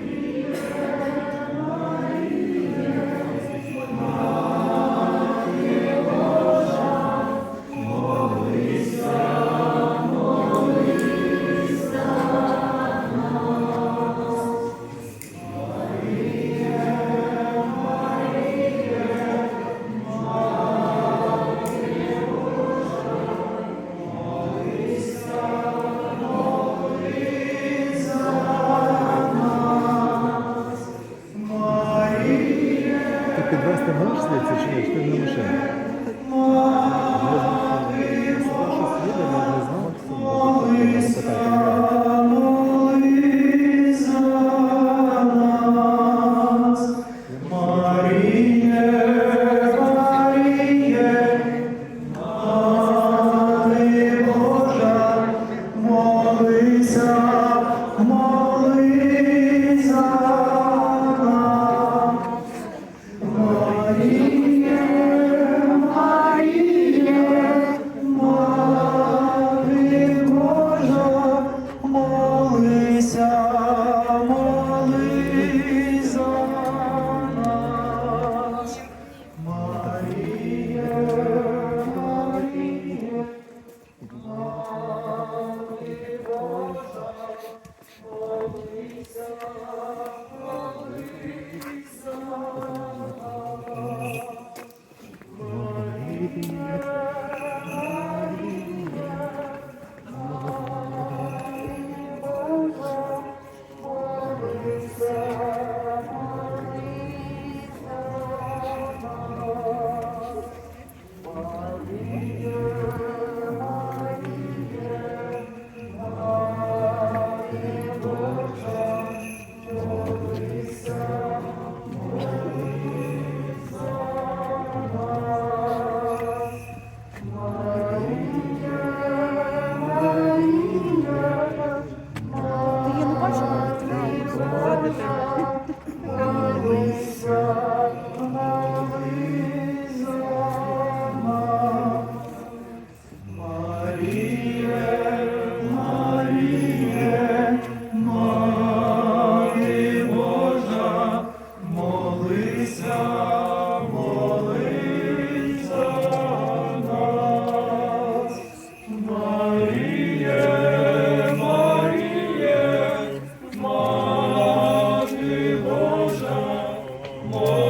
Ти підвести можеш звідси чи ні? Чи ти на машині? more.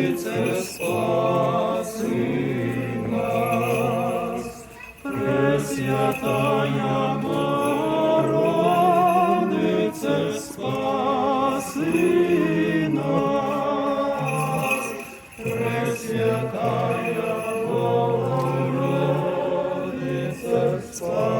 Владиче, спаси нас, Пресвятая Богородице, спаси нас, Пресвятая Богородице, спаси нас.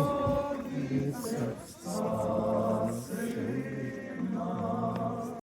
It's a Jesus, Jesus,